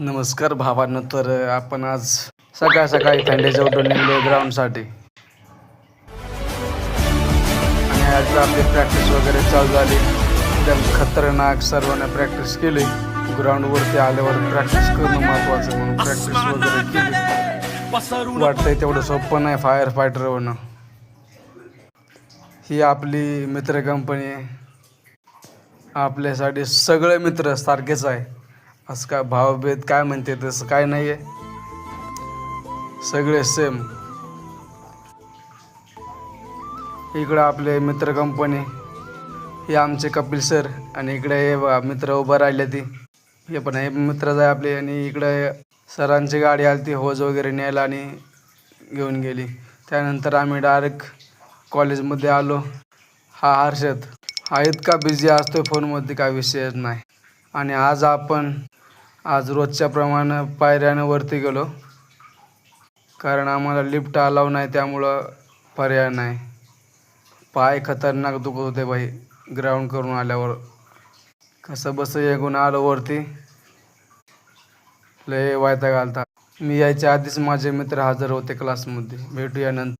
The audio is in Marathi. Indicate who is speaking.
Speaker 1: नमस्कार भावानं तर आपण आज सकाळ सकाळी थंडीच्या उठून निघलो ग्राउंडसाठी आणि आज आपली प्रॅक्टिस वगैरे चालू झाली. एकदम खतरनाक सर्वांना प्रॅक्टिस केली. ग्राउंडवरती आल्यावर प्रॅक्टिस करणं महत्त्वाचं म्हणून प्रॅक्टिस वगैरे केली. वाटतंय तेवढं सोपं नाही फायर फायटर होणं. ही आपली मित्र कंपनी आहे. आपल्यासाठी सगळे मित्र सारखेच आहे. असं काय भावभेद काय म्हणते तसं काय नाही आहे सगळे सेम इकडं आपले मित्र कंपनी हे आमचे कपिल सर आणि इकडे हे मित्र उभं राहिले ती. हे पण हे मित्रच आहे आपले आणि इकडे सरांची गाडी आली ती होज वगैरे न्यायला आणि घेऊन गेली. त्यानंतर आम्ही डायरेक्ट कॉलेजमध्ये आलो. हा हर्षद हा इतका बिझी असतो फोनमध्ये काय विषयच नाही. आणि आज आपण आज रोजच्या प्रमाणं पायऱ्यानं वरती गेलो. कारण आम्हाला लिफ्ट अलाव नाही त्यामुळं पर्याय नाही. पाय खतरनाक दुखत होते बाई ग्राउंड करून आल्यावर. कसं बस येगून आलो वरती. लय वायता घालता मी यायच्या आधीच माझे मित्र हजर होते क्लासमध्ये भेटूया नंतर.